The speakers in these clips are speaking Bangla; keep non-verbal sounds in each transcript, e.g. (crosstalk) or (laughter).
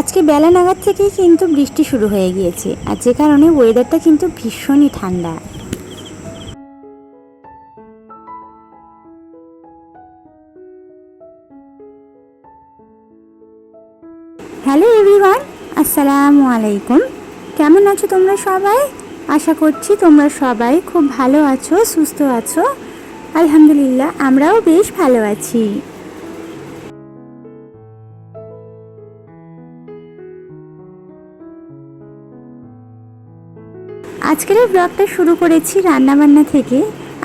আজকে বেলা নাগাদ থেকেই কিন্তু বৃষ্টি শুরু হয়ে গিয়েছে, আর যে কারণে ওয়েদারটা কিন্তু ভীষণই ঠান্ডা। হ্যালো এভরিওয়ান আসসালামু আলাইকুম। কেমন আছো তোমরা সবাই? আশা করছি তোমরা সবাই খুব ভালো আছো, সুস্থ আছো। আলহামদুলিল্লাহ, আমরাও বেশ ভালো আছি। আজকের এই ব্লগটা শুরু করেছি রান্নাবান্না থেকে।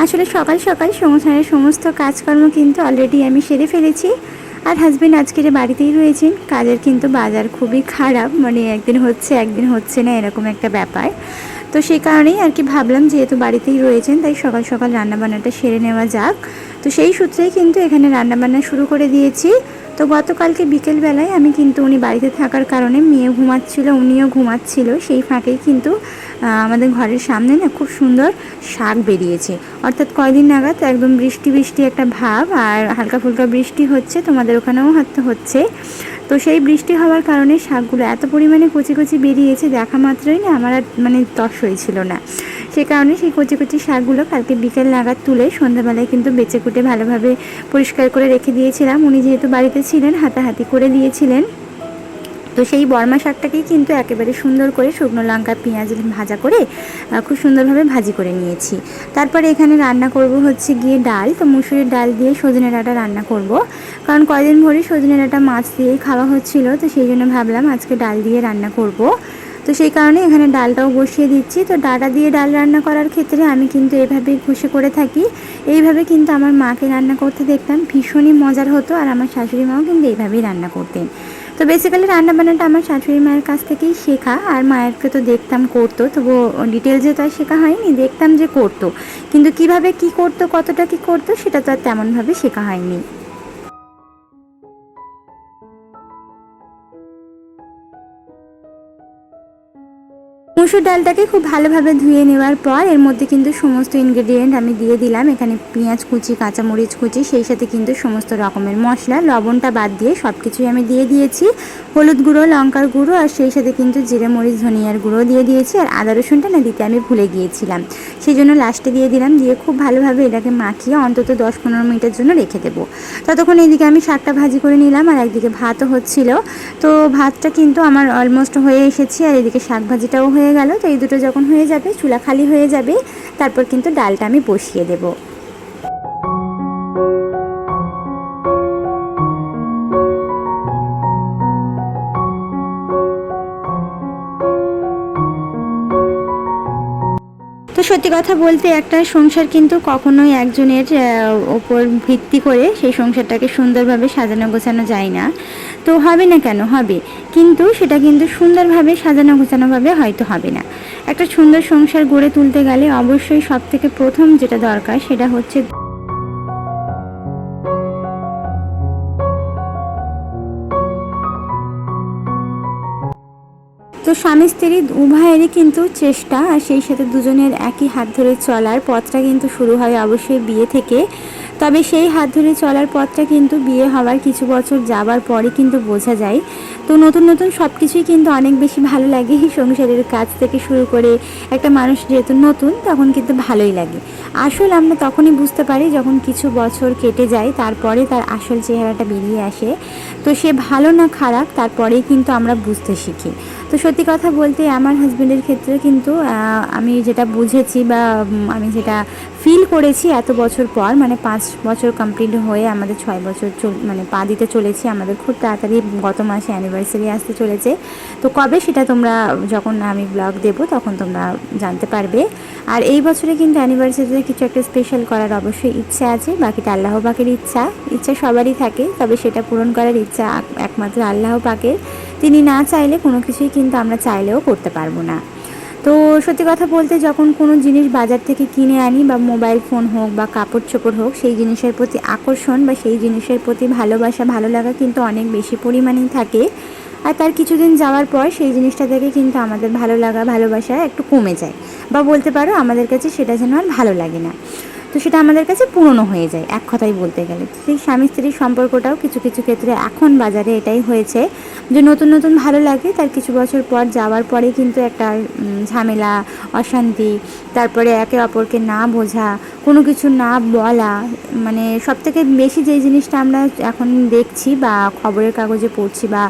আসলে সকাল সকাল সংসারের সমস্ত কাজকর্ম কিন্তু অলরেডি আমি সেরে ফেলেছি। আর হাজব্যান্ড আজকের বাড়িতেই রয়েছেন। কাজের কিন্তু বাজার খুবই খারাপ। মানে একদিন হচ্ছে একদিন হচ্ছে না, এরকম একটা ব্যাপার। তো সেই কারণেই আর কি ভাবলাম যেহেতু বাড়িতেই রয়েছেন, তাই সকাল সকাল রান্নাবান্নাটা সেরে নেওয়া যাক। তো সেই সূত্রেই কিন্তু এখানে রান্নাবান্না শুরু করে দিয়েছি। তো গতকালকে বিকেলবেলায় আমি কিন্তু উনি বাড়িতে থাকার কারণে মেয়ে ঘুমাচ্ছিল, উনিও ঘুমাচ্ছিল। সেই ফাঁকেই কিন্তু আমাদের ঘরের সামনে না খুব সুন্দর শাক বেরিয়েছে। অর্থাৎ কয়দিন নাগাদ একদম বৃষ্টি বৃষ্টি একটা ভাব আর হালকা ফুলকা বৃষ্টি হচ্ছে, তোমাদের ওখানেও হয়তো হচ্ছে। তো সেই বৃষ্টি হওয়ার কারণে শাকগুলো এত পরিমাণে কচি কচি বেরিয়েছে, দেখা মাত্রই না আমার আর মানে তস হয়েছিল না। সে কারণে সেই কচি কচি শাকগুলো কালকে বিকেল নাগাদ তুলে সন্ধ্যাবেলায় কিন্তু বেঁচে কুটে ভালোভাবে পরিষ্কার করে রেখে দিয়েছিলাম। উনি যেহেতু বাড়িতে ছিলেন, হাতাহাতি করে দিয়েছিলেন। তো সেই বর্মা শাকটাকেই কিন্তু একেবারে সুন্দর করে শুকনো লঙ্কা, পেঁয়াজ ভাজা করে খুব সুন্দরভাবে ভাজি করে নিয়েছি। তারপরে এখানে রান্না করব হচ্ছে গিয়ে ডাল। তো মুসুরির ডাল দিয়ে সজনে ডাঁটা রান্না করব। কারণ কয়দিন ভরে সজনে ডাঁটা মাছ দিয়েই খাওয়া হচ্ছিল, তো সেই জন্য ভাবলাম আজকে ডাল দিয়ে রান্না করব। তো সেই কারণে এখানে ডালটাও বসিয়ে দিচ্ছি। তো ডাটা দিয়ে ডাল রান্না করার ক্ষেত্রে আমি কিন্তু এভাবেই ঘষে করে থাকি। এইভাবে কিন্তু আমার মাকে রান্না করতে দেখতাম। ভীষণই মজার হতো আর আমার শাশুড়ি মাও কিন্তু এইভাবেই রান্না করতেন। তো বেসিক্যালি রান্নাবান্নাটা আমার শাশুড়ি মায়ের কাছ থেকেই শেখা আর মায়েরকে তো দেখতাম করতো। তবু ডিটেলসে তো আর শেখা হয়নি, দেখতাম যে করতো। কিন্তু কীভাবে কি করতো, কতটা কি করতো, সেটা তো আর তেমনভাবে শেখা হয়নি। মুসুর ডালটাকে খুব ভালোভাবে ধুয়ে নেওয়ার পর এর মধ্যে কিন্তু সমস্ত ইনগ্রেডিয়েন্ট আমি দিয়ে দিলাম। এখানে পেঁয়াজ কুচি, কাঁচামরিচ কুচি, সেই সাথে কিন্তু সমস্ত রকমের মশলা, লবণটা বাদ দিয়ে সব কিছুই আমি দিয়ে দিয়েছি। হলুদ গুঁড়ো, লঙ্কার গুঁড়ো আর সেই সাথে কিন্তু জিরে, মরিচ, ধনিয়ার গুঁড়ো দিয়ে দিয়েছি আর আদা, রসুনটা না দিতে আমি ভুলে গিয়েছিলাম। সেই জন্য লাস্টে দিয়ে দিলাম দিয়ে খুব ভালোভাবে এটাকে মাখিয়ে অন্তত দশ পনেরো মিনিটের জন্য রেখে দেবো। ততক্ষণ এইদিকে আমি শাকটা ভাজি করে নিলাম আর একদিকে ভাতও হচ্ছিল। তো ভাতটা কিন্তু আমার অলমোস্ট হয়ে এসেছি আর এদিকে শাক ভাজিটাও হয়ে গেল তো এই দুটো যখন হয়ে যাবে, চুলা খালি হয়ে যাবে, তারপর কিন্তু ডালটা আমি বসিয়ে দেবো। তো সত্যি কথা বলতে একটা সংসার কিন্তু কখনোই একজনের ওপর ভিত্তি করে সেই সংসারটাকে সুন্দরভাবে সাজানো গোছানো যায় না। তো হবে না কেন? হবে। কিন্তু সেটা কিন্তু সুন্দরভাবে সাজানো গোছানোভাবে হয়তো হবে না। একটা সুন্দর সংসার গড়ে তুলতে গেলে অবশ্যই সব থেকে প্রথম যেটা দরকার সেটা হচ্ছে তো স্বামী স্ত্রী উভয়েরই কিন্তু চেষ্টা, আর সেই সাথে দুজনের একই হাত ধরে চলার পথটা কিন্তু শুরু হয় অবশ্যই বিয়ে থেকে। তবে সেই হাত ধরে চলার পথটা কিন্তু বিয়ে হওয়ার কিছু বছর যাবার পরে কিন্তু বোঝা যায়। তো নতুন নতুন সব কিছুই কিন্তু অনেক বেশি ভালো লাগে। (laughs) সংসারের কাজ থেকে শুরু করে একটা মানুষ যেহেতু নতুন, তখন কিন্তু ভালোই লাগে। আসল আমরা তখনই বুঝতে পারি যখন কিছু বছর কেটে যায়, তারপরে তার আসল চেহারাটা বেরিয়ে আসে। তো সে ভালো না খারাপ, তারপরেই কিন্তু আমরা বুঝতে শিখি। তো সত্যি কথা বলতে আমার হাজব্যান্ডের ক্ষেত্রে কিন্তু আমি যেটা বুঝেছি বা আমি যেটা ফিল করেছি এত বছর পর মানে পাঁচ বছর কমপ্লিট হয়ে আমাদের ছয় বছর মানে পা দিতে চলেছি, আমাদের খুব তাড়াতাড়ি গত মাসে অ্যানিভার্সারি আসতে চলেছে। তো কবে সেটা তোমরা যখন আমি ব্লগ দেবো তখন তোমরা জানতে পারবে। আর এই বছরে কিন্তু অ্যানিভার্সারিতে কিছু একটা স্পেশাল করার অবশ্যই ইচ্ছা আছে, বাকিটা আল্লাহ পাকের ইচ্ছা ইচ্ছা সবারই থাকে, তবে সেটা পূরণ করার ইচ্ছা, একমাত্র আল্লাহ পাকের। তিনি না চাইলে কোনো কিছুই কিন্তু আমরা চাইলেও করতে পারব না। তো সত্যি কথা বলতে যখন কোনো জিনিস বাজার থেকে কিনে আনি বা মোবাইল ফোন হোক বা কাপড় চোপড় হোক, সেই জিনিসের প্রতি আকর্ষণ বা সেই জিনিসের প্রতি ভালোবাসা, ভালো লাগা কিন্তু অনেক বেশি পরিমাণেই থাকে। আর তার কিছুদিন যাওয়ার পর সেই জিনিসটা থেকে কিন্তু আমাদের ভালো লাগা, ভালোবাসা একটু কমে যায়। বা বলতে পারো আমাদের কাছে সেটা যেন আর ভালো লাগে না। তো সেটা আমাদের কাছে পুরনো হয়ে যায়, এক কথাই বলতে গেলে। সেই স্বামী স্ত্রীর সম্পর্কটাও কিছু কিছু ক্ষেত্রে এখন বাজারে এটাই হয়েছে যে নতুন নতুন ভালো লাগে, তার কিছু বছর পর যাওয়ার পরে কিন্তু একটা ঝামেলা, অশান্তি, তারপরে একে অপরকে না বোঝা, কোনো কিছু না বলা মানে সব থেকে বেশি যেই জিনিসটা আমরা এখন দেখছি বা খবরের কাগজে পড়ছি বা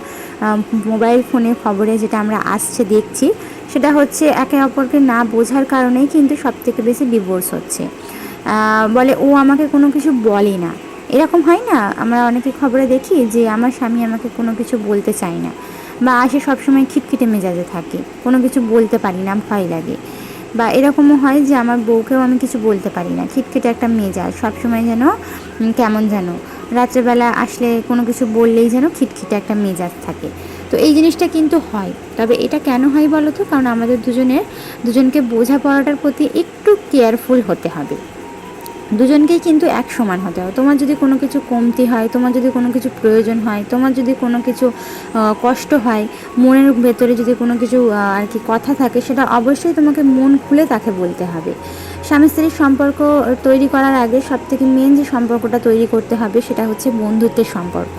মোবাইল ফোনে খবরে যেটা আমরা আসছে দেখছি, সেটা হচ্ছে একে অপরকে না বোঝার কারণেই কিন্তু সব থেকে বেশি ডিভোর্স হচ্ছে। বলে, ও আমাকে কোনো কিছু বলে না। এরকম হয় না? আমরা অনেকে খবরে দেখি যে আমার স্বামী আমাকে কোনো কিছু বলতে চায় না বা আসে সবসময় খিটখিটে মেজাজে থাকে। কোনো কিছু বলতে পারি না, ভয় লাগে। বা এরকমও হয় যে আমার বউকেও আমি কিছু বলতে পারি না। খিটখিটে একটা মেজাজ, সবসময় যেন কেমন যেন। রাত্রেবেলা আসলে কোনো কিছু বললেই যেন খিটখিটে একটা মেজাজ থাকে। তো এই জিনিসটা কিন্তু হয়। তবে এটা কেন হয় বলো তো? কারণ আমাদের দুজনের, দুজনকে বোঝাপড়াটার প্রতি একটু কেয়ারফুল হতে হবে। দুজনকেই কিন্তু এক সমান হতে হবে। তোমার যদি কোনো কিছু কমতি হয়, তোমার যদি কোনো কিছু প্রয়োজন হয়, তোমার যদি কোনো কিছু কষ্ট হয়, মনের ভেতরে যদি কোনো কিছু আর কি কথা থাকে, সেটা অবশ্যই তোমাকে মন খুলে তাকে বলতে হবে। স্বামী স্ত্রীর সম্পর্ক তৈরি করার আগে সব থেকে মেন যে সম্পর্কটা তৈরি করতে হবে, সেটা হচ্ছে বন্ধুত্বের সম্পর্ক।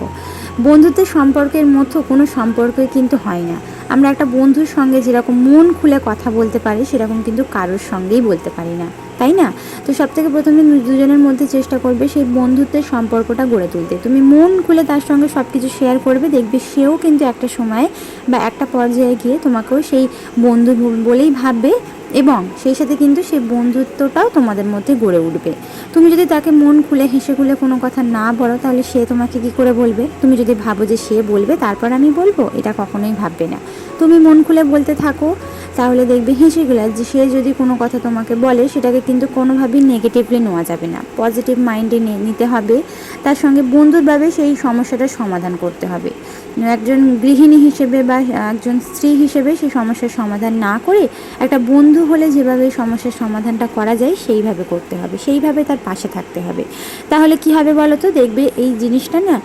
বন্ধুত্বের সম্পর্কের মতো কোনো সম্পর্কই কিন্তু হয় না। আমরা একটা বন্ধুর সঙ্গে যেরকম মন খুলে কথা বলতে পারি, সেরকম কিন্তু কারোর সঙ্গেই বলতে পারি না। তাই না? তো সব থেকে প্রথমে দুজনের মধ্যে চেষ্টা করবে সেই বন্ধুত্বের সম্পর্কটা গড়ে তুলতে। তুমি মন খুলে তার সঙ্গে সব কিছু শেয়ার করবে, দেখবে সেও কিন্তু একটা সময় বা একটা পর্যায়ে গিয়ে তোমাকেও সেই বন্ধু বলেই ভাববে এবং সেই সাথে কিন্তু সেই বন্ধুত্বটাও তোমাদের মধ্যে গড়ে উঠবে। তুমি যদি তাকে মন খুলে, হেসে খুলে কোনো কথা না বলো, তাহলে সে তোমাকে কি করে বলবে? তুমি যদি ভাবো যে সে বলবে, তারপর আমি বলব, এটা কখনোই ভাববে না। তুমি মন খুলে বলতে থাকো, তাহলে দেখবে হেসে গেলে যে সে যদি কোনো কথা তোমাকে বলে, সেটাকে কিন্তু কোনোভাবেই নেগেটিভলি নেওয়া যাবে না। পজিটিভ মাইন্ডে নিতে হবে। তার সঙ্গে বন্ধুরভাবে সেই সমস্যাটার সমাধান করতে হবে। একজন গৃহিণী হিসেবে বা একজন স্ত্রী হিসেবে সেই সমস্যার সমাধান না করে একটা বন্ধু হলে যেভাবে সমস্যার সমাধানটা করা যায়, সেইভাবে করতে হবে। সেইভাবে তার পাশে থাকতে হবে। তাহলে কি হবে বলো তো দেখবে এই জিনিসটা না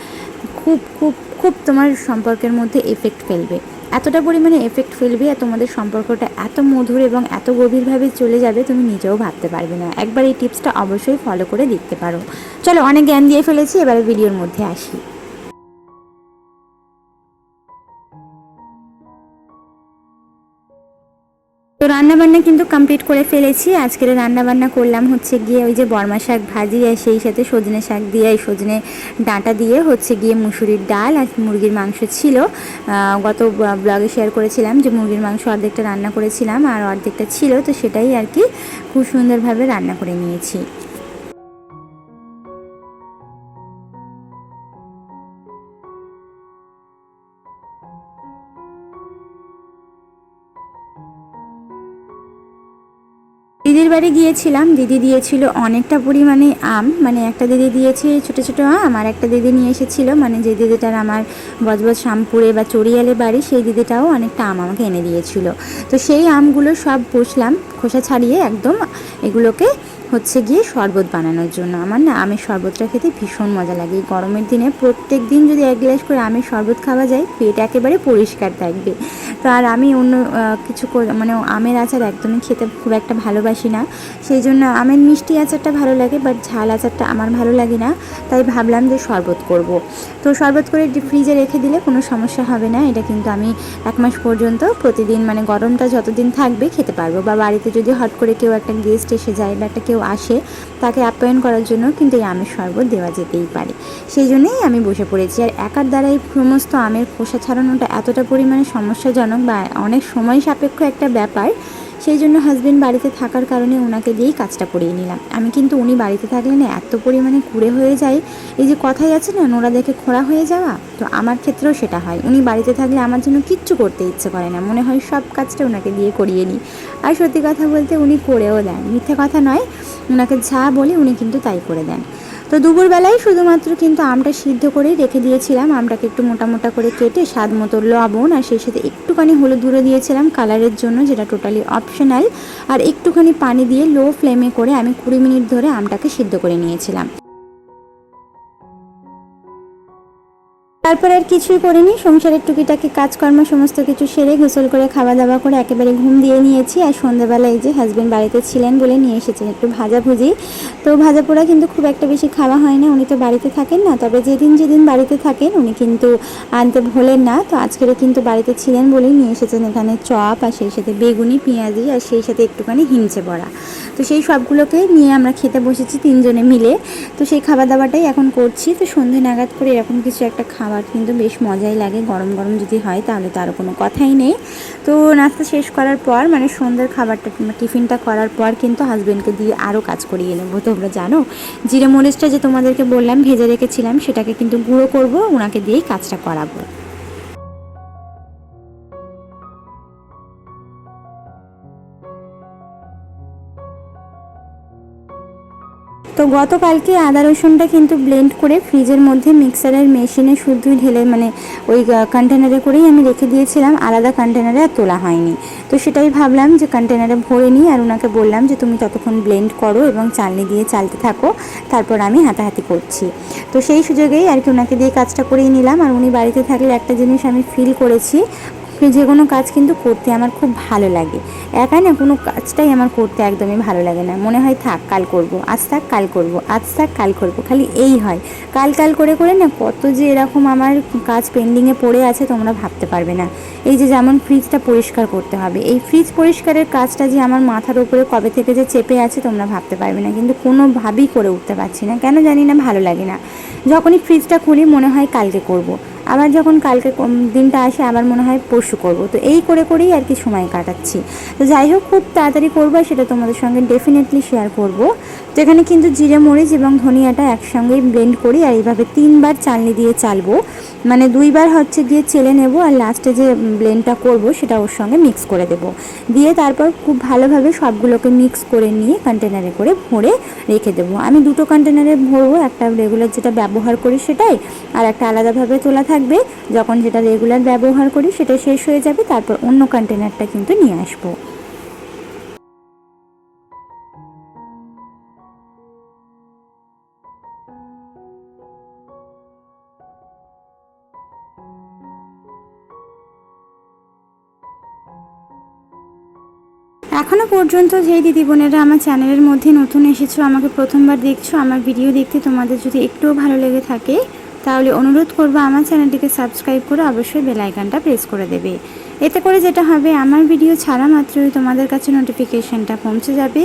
খুব খুব খুব তোমার সম্পর্কের মধ্যে এফেক্ট ফেলবে। এতটা পরিমাণে এফেক্ট ফেলবে আর তোমাদের সম্পর্কটা এত মধুর এবং এত গভীরভাবে চলে যাবে তুমি নিজেও ভাবতে পারবে না। একবার এই টিপসটা অবশ্যই ফলো করে দেখতে পারো। চলো অনেক জ্ঞান দিয়ে ফেলেছি, এবারে ভিডিওর মধ্যে আসি। রান্নাবান্না কিন্তু কমপ্লিট করে ফেলেছি। আজকের রান্নাবান্না করলাম হচ্ছে গিয়ে ওই যে বর্মা শাক ভাজি আর সেই সাথে সজনে শাক দিয়ে, এই সজনে ডাঁটা দিয়ে হচ্ছে গিয়ে মুসুরির ডাল আর মুরগির মাংস ছিল। গত ব্লগে শেয়ার করেছিলাম যে মুরগির মাংস অর্ধেকটা রান্না করেছিলাম আর অর্ধেকটা ছিল, তো সেটাই আর কি খুব সুন্দরভাবে রান্না করে নিয়েছি। বাড়ি গিয়েছিলাম, দিদি দিয়েছিল অনেকটা পরিমাণে আম মানে একটা দিদি দিয়েছে ছোটো ছোটো আম, আর একটা দিদি নিয়ে এসেছিল মানে যে দিদিটার আমার বজবজ শামপুরে বা চড়িয়ালে বাড়ি, সেই দিদিটাও অনেকটা আম আমাকে এনে দিয়েছিল। তো সেই আমগুলো সব বসলাম খোসা ছাড়িয়ে একদম এগুলোকে হচ্ছে গিয়ে শরবত বানানোর জন্য। আমার না আমের শরবতটা খেতে ভীষণ মজা লাগে। গরমের দিনে প্রত্যেক দিন যদি এক গ্লাস করে আমের শরবত খাওয়া যায়, পেট একেবারে পরিষ্কার থাকবে। তো আর আমি অন্য কিছু মানে আমের আচার একদমই খেতে খুব একটা ভালোবাসি না। সেই জন্য আমের মিষ্টি আচারটা ভালো লাগে বাট ঝাল আচারটা আমার ভালো লাগে না। তাই ভাবলাম যে শরবত করব। তো শরবত করে ফ্রিজে রেখে দিলে কোনো সমস্যা হবে না। এটা কিন্তু আমি এক মাস পর্যন্ত প্রতিদিন মানে গরমটা যতদিন থাকবে খেতে পারব। বা বাড়িতে যদি হট করে কেউ একটা গেস্ট এসে যায় বা একটা কেউ আসে, তাকে আপ্যায়ন করার জন্য কিন্তু এই আমের শরবত দেওয়া যেতেই পারে। সেই জন্যেই আমি বসে পড়েছি। আর একার দ্বারা এই সমস্ত আমের খোসা ছাড়ানোটা এতটা পরিমাণে সমস্যাজনক বা অনেক সময় সাপেক্ষ একটা ব্যাপার সেই জন্য হাজব্যান্ড বাড়িতে থাকার কারণে ওনাকে দিয়েই কাজটা করিয়ে নিলাম। আমি কিন্তু উনি বাড়িতে থাকলে না এত পরিমাণে কুড়ে হয়ে যায়। এই যে কথাই আছে না, নোরা দেখে খোঁড়া হয়ে যাওয়া, তো আমার ক্ষেত্রেও সেটা হয়। উনি বাড়িতে থাকলে আমার জন্য কিচ্ছু করতে ইচ্ছে করে না। মনে হয় সব কাজটা ওনাকে দিয়ে করিয়ে নিই। আর সত্যি কথা বলতে উনি করেও দেন। মিথ্যে কথা নয় ওনাকে যা বলি উনি কিন্তু তাই করে দেন। তো দুপুরবেলায় শুধুমাত্র কিন্তু আমটা সিদ্ধ করেই রেখে দিয়েছিলাম। আমটাকে একটু মোটা মোটা করে কেটে স্বাদ মতো লবণ আর সেই সাথে একটুখানি হলুদ গুঁড়ো দিয়েছিলাম কালারের জন্য, যেটা টোটালি অপশনাল আর একটুখানি পানি দিয়ে লো ফ্লেমে করে আমি কুড়ি মিনিট ধরে আমটাকে সিদ্ধ করে নিয়েছিলাম। তারপর আর কিছুই করিনি। সংসারের টুকিটাকি কাজকর্ম, সমস্ত কিছু সেরে গোসল করে খাওয়া দাওয়া করে একেবারে ঘুম দিয়ে নিয়েছি। আর সন্ধ্যাবেলা এই যে হাজব্যান্ড বাড়িতে ছিলেন বলে নিয়ে এসেছেন একটু ভাজাভুজি। তো ভাজা পোড়া কিন্তু খুব একটা বেশি খাওয়া হয় না, উনি তো বাড়িতে থাকেন না। তবে যেদিন যেদিন বাড়িতে থাকেন, উনি কিন্তু আনতে ভোলেন না। তো আজকের কিন্তু বাড়িতে ছিলেন বলেই নিয়ে এসেছেন এখানে চপ, আর সেই সাথে বেগুনি, পেঁয়াজি, আর সেই সাথে একটুখানি হিমচে বড়া। তো সেই সবগুলোকে নিয়ে আমরা খেতে বসেছি তিনজনে মিলে। তো সেই খাওয়া দাওয়াটাই এখন করছি। তো সন্ধে নাগাদ করে এরকম কিছু একটা খাবার কিন্তু বেশ মজাই লাগে, গরম গরম যদি হয় তাহলে তো আর কোনো কথাই নেই। তো নাস্তা শেষ করার পর মানে সন্ধ্যের খাবারটা টিফিনটা করার পর কিন্তু হাজব্যান্ডকে দিয়ে আরও কাজ করিয়ে নেব, তোমরা জানো? জিরে মরিচটা যে তোমাদেরকে বললাম, ভেজে রেখেছিলাম, সেটাকে কিন্তু গুঁড়ো করব ওনাকে দিয়েই কাজটা করাবো। তো গতকালকে আদা রসুনটা কিন্তু ব্লেন্ড করে ফ্রিজের মধ্যে মিক্সারের মেশিনে শুদ্ধই ঢেলে মানে ওই কন্টেনারে করেই আমি রেখে দিয়েছিলাম। আলাদা কন্টেনারে আর তোলা হয়নি। তো সেটাই ভাবলাম যে কন্টেনারে ভরে নিই আর ওনাকে বললাম যে তুমি ততক্ষণ ব্লেন্ড করো এবং চালনি দিয়ে চালতে থাকো। তারপর আমি হাতাহাতি করছি। তো সেই সুযোগেই আর কি ওনাকে দিয়ে কাজটা করেই নিলাম। আর উনি বাড়িতে থাকলে একটা জিনিস আমি ফিল করেছি যে কোনো কাজ কিন্তু করতে আমার খুব ভালো লাগে। একা না কোনো কাজটাই আমার করতে একদমই ভালো লাগে না। মনে হয় থাক, কাল করব। আজ থাক, কাল করব। আজ থাক, কাল করব। খালি এই হয়। কাল কাল করে করে না কত যে এরকম আমার কাজ পেন্ডিংয়ে পড়ে আছে তোমরা ভাবতে পারবে না। এই যে যেমন ফ্রিজটা পরিষ্কার করতে হবে। এই ফ্রিজ পরিষ্কারের কাজটা যে আমার মাথার উপরে কবে থেকে যে চেপে আছে তোমরা ভাবতে পারবে না। কিন্তু কোনোভাবেই করে উঠতে পারছি না। কেন জানি না ভালো লাগে না। যখনই ফ্রিজটা খুলি মনে হয় কালকে করব। আবার যখন কালকে দিনটা আসে, আবার মনে হয় পরশু করব। তো এই করে করেই আর কি সময় কাটাচ্ছি। তো যাই হোক, খুব তাড়াতাড়ি করব, সেটা তোমাদের সঙ্গে ডেফিনেটলি শেয়ার করব। তো এখানে কিন্তু জিরে, মরিচ এবং ধনিয়াটা একসঙ্গেই ব্লেন্ড করি আর এইভাবে তিনবার চালনি দিয়ে চালবো। মানে দুইবার হচ্ছে গিয়ে চেলে নেব আর লাস্টে যে ব্লেন্ডটা করব, সেটা ওর সঙ্গে মিক্স করে দেব। দিয়ে তারপর খুব ভালোভাবে সবগুলোকে মিক্স করে নিয়ে কন্টেনারে করে ভরে রেখে দেবো। আমি দুটো কন্টেনারে ভরবো, একটা রেগুলার যেটা ব্যবহার করি সেটাই, আর একটা আলাদাভাবে তোলা থাকবে যখন যেটা রেগুলার ব্যবহার করি সেটা শেষ হয়ে যাবে, তারপর অন্য কন্টেনারটা কিন্তু নিয়ে আসব। এখনও পর্যন্ত যেই দিদি বোনেরা আমার চ্যানেলের মধ্যে নতুন এসেছ, আমাকে প্রথমবার দেখছ, আমার ভিডিও দেখতে তোমাদের যদি একটুও ভালো লেগে থাকে তাহলে অনুরোধ করব আমার চ্যানেলটিকে সাবস্ক্রাইব করে অবশ্যই বেলাইকানটা প্রেস করে দেবে। এতে করে যেটা হবে, আমার ভিডিও ছাড়া মাত্রই তোমাদের কাছে নোটিফিকেশানটা পৌঁছে যাবে।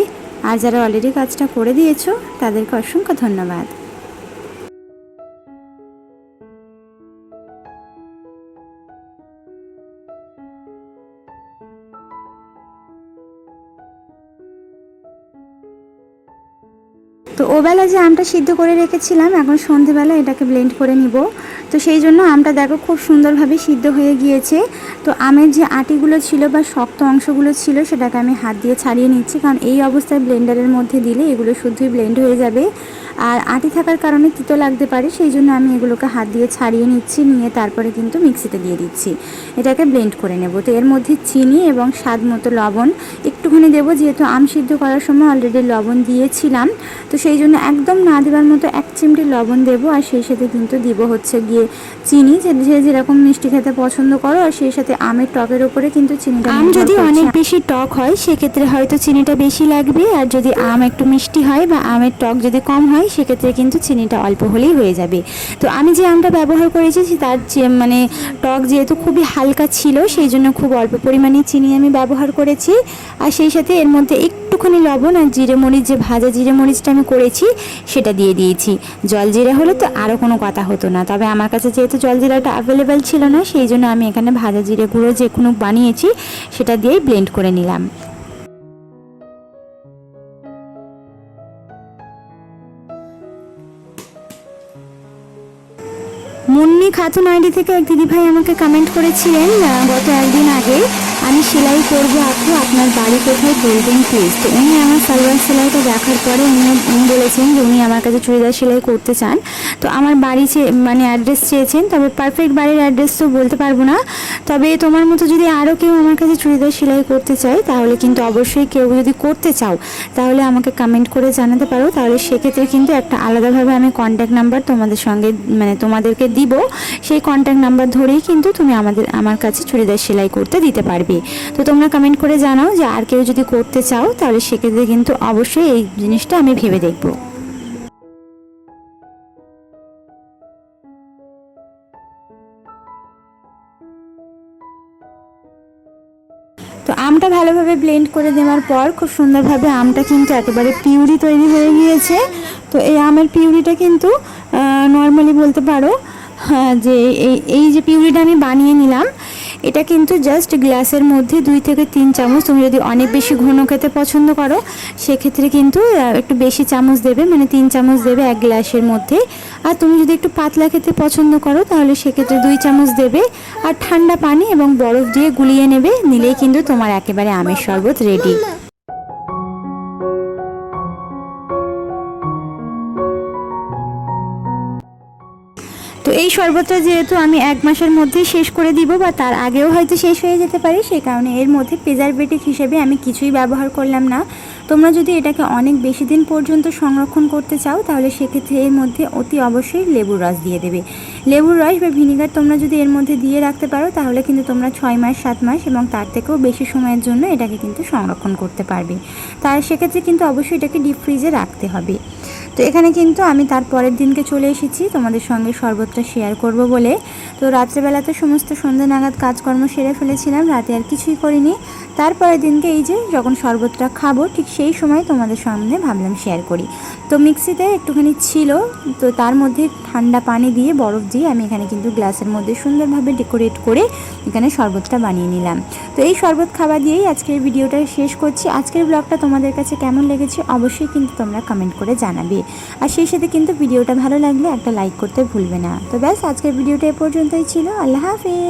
আর যারা অলরেডি কাজটা করে দিয়েছ, তাদেরকে অসংখ্য ধন্যবাদ। তো ওবেলা যে আমটা সিদ্ধ করে রেখেছিলাম, এখন সন্ধেবেলা এটাকে ব্লেন্ড করে নিব। তো সেই জন্য আমটা দেখো খুব সুন্দরভাবে সিদ্ধ হয়ে গিয়েছে। তো আমের যে আটিগুলো ছিল বা শক্ত অংশগুলো ছিল, সেটাকে আমি হাত দিয়ে ছাড়িয়ে নিচ্ছি, কারণ এই অবস্থায় ব্লেন্ডারের মধ্যে দিলে এগুলো শুধুই ব্লেন্ড হয়ে যাবে। আর আটি থাকার কারণে তিতো লাগতে পারে সেই জন্য আমি এগুলোকে হাত দিয়ে ছাড়িয়ে নিচ্ছি নিয়ে তারপরে কিন্তু মিক্সিতে দিয়ে দিচ্ছি। এটাকে ব্লেন্ড করে নেব। তো এর মধ্যে চিনি এবং স্বাদ মতো লবণ একটুখানি দেবো যেহেতু আম সিদ্ধ করার সময় অলরেডি লবণ দিয়েছিলাম। তো সেই জন্য একদম না দেওয়ার মতো এক চিমটি লবণ দেবো আর সেই সাথে কিন্তু দিব হচ্ছে গিয়ে চিনি। যে যে যেরকম মিষ্টি খেতে পছন্দ করো আর সেই সাথে আমের টকের উপরে কিন্তু চিনিটা আম যদি অনেক বেশি টক হয় সেক্ষেত্রে হয়তো চিনিটা বেশি লাগবে আর যদি আম একটু মিষ্টি হয় বা আমের টক যদি কম হয় সেক্ষেত্রে কিন্তু চিনিটা অল্প হলেই হয়ে যাবে। তো আমি যে আমটা ব্যবহার করেছি তার যে মানে টক যেহেতু খুবই হালকা ছিল, সেই জন্য খুব অল্প পরিমাণে চিনি আমি ব্যবহার করেছি। আর সেই সাথে এর মধ্যে একটুখানি লবণ আর জিরে মরিচ, যে ভাজা জিরে মরিচটা আমি করেছি, সেটা দিয়ে দিয়েছি। জল জিরা হলে তো আরও কোনো কথা হতো না। তবে আমার কাছে যেহেতু জল জিরাটা অ্যাভেলেবেল ছিল না, সেই জন্য আমি এখানে ভাজা জিরে গুঁড়ো যে কোনো বানিয়েছি, সেটা দিয়েই ব্লেন্ড করে নিলাম। খাতুন আইডি থেকে এক দিদিভাই আমাকে কমেন্ট করেছিলেন গত একদিন আগে। আমি সেলাই করব আপু, আপনার বাড়ি কোথায় বলবেন প্লিজ তো উনি আমার সালোয়ার সেলাইটা দেখার পরে উনি উনি বলেছেন যে উনি আমার কাছে চুড়িদার সেলাই করতে চান। তো আমার বাড়ি মানে অ্যাড্রেস চেয়েছেন, তবে পারফেক্ট বাড়ির অ্যাড্রেস তো বলতে পারব না। তবে তোমার মতো যদি আরও কেউ আমার কাছে চুড়িদার সেলাই করতে চায়, তাহলে কিন্তু অবশ্যই কেউ যদি করতে চাও, তাহলে আমাকে কমেন্ট করে জানাতে পারো। তাহলে সেক্ষেত্রে কিন্তু একটা আলাদাভাবে আমি কন্ট্যাক্ট নাম্বার তোমাদের সঙ্গে মানে তোমাদেরকে দিব। সেই কন্ট্যাক্ট নাম্বার ধরেই কিন্তু তুমি আমাদের, আমার কাছে চুড়িদার সেলাই করতে দিতে পারবে। তো তোমরা কমেন্ট করে জানাও যে আর কেউ যদি করতে চাও তাহলে সেক্ষেত্রে কিন্তু অবশ্যই এই জিনিসটা আমি ভেবে দেখব। তো আমটা ভালোভাবে ব্লেন্ড করে দেওয়ার পর খুব সুন্দরভাবে আমটা কিন্তু একেবারে পিউরি তৈরি হয়ে গিয়েছে। তো এই আমের পিউরিটা কিন্তু নর্মালি বলতে পারো হ্যাঁ, যে এই এই যে পিউরিটা আমি বানিয়ে নিলাম এটা কিন্তু জাস্ট গ্লাসের মধ্যে দুই থেকে তিন চামচ, তুমি যদি অনেক বেশি ঘন খেতে পছন্দ করো, সেক্ষেত্রে কিন্তু একটু বেশি চামচ দেবে মানে তিন চামচ দেবে এক গ্লাসের মধ্যে। আর তুমি যদি একটু পাতলা খেতে পছন্দ করো, তাহলে সেক্ষেত্রে দুই চামচ দেবে। আর ঠান্ডা পানি এবং বরফ দিয়ে গুলিয়ে নেবে, নিলেই কিন্তু তোমার একেবারে আমের শরবত রেডি তো এই শরবতটা যেহেতু আমি এক মাসের মধ্যেই শেষ করে দিব বা তার আগেও হয়তো শেষ হয়ে যেতে পারে, সে কারণে এর মধ্যে প্রিজারভেটিভ হিসেবে আমি কিছুই ব্যবহার করলাম না। তোমরা যদি এটাকে অনেক বেশি দিন পর্যন্ত সংরক্ষণ করতে চাও, তাহলে সেক্ষেত্রে এর মধ্যে অতি অবশ্যই লেবুর রস দিয়ে দেবে। লেবুর রস বা ভিনিগার তোমরা যদি এর মধ্যে দিয়ে রাখতে পারো, তাহলে কিন্তু তোমরা ছয় মাস, সাত মাস এবং তার থেকেও বেশি সময়ের জন্য এটাকে কিন্তু সংরক্ষণ করতে পারবে। তার সেক্ষেত্রে কিন্তু অবশ্যই এটাকে ডিপ ফ্রিজে রাখতে হবে। তো এখানে কিন্তু আমি তার পরের দিনকে চলে এসেছি, তোমাদের সঙ্গে শরবতটা শেয়ার করব বলে। তো রাত্রেবেলা তো সমস্ত সন্ধ্যে নাগাদ কাজকর্ম সেরে ফেলেছিলাম, রাতে আর কিছুই করিনি। তারপরের দিনকে এই যে যখন শরবতটা খাব, ঠিক সেই সময় তোমাদের সামনে ভাবলাম শেয়ার করি। তো মিক্সিতে একটুখানি ছিল, তো তার মধ্যে ঠান্ডা পানি দিয়ে বরফ দিয়ে আমি এখানে কিন্তু গ্লাসের মধ্যে সুন্দরভাবে ডেকোরেট করে এখানে শরবতটা বানিয়ে নিলাম। তো এই শরবত খাওয়া দিয়েই আজকের ভিডিওটা শেষ করছি। আজকের ব্লগটা তোমাদের কাছে কেমন লেগেছে অবশ্যই কিন্তু তোমরা কমেন্ট করে জানাবে। আর সেই সাথে কিন্তু ভিডিওটা ভালো লাগলে একটা লাইক করতে ভুলবে না। তো ব্যাস, আজকের ভিডিওটা এ পর্যন্তই ছিল। আল্লাহ হাফিজ।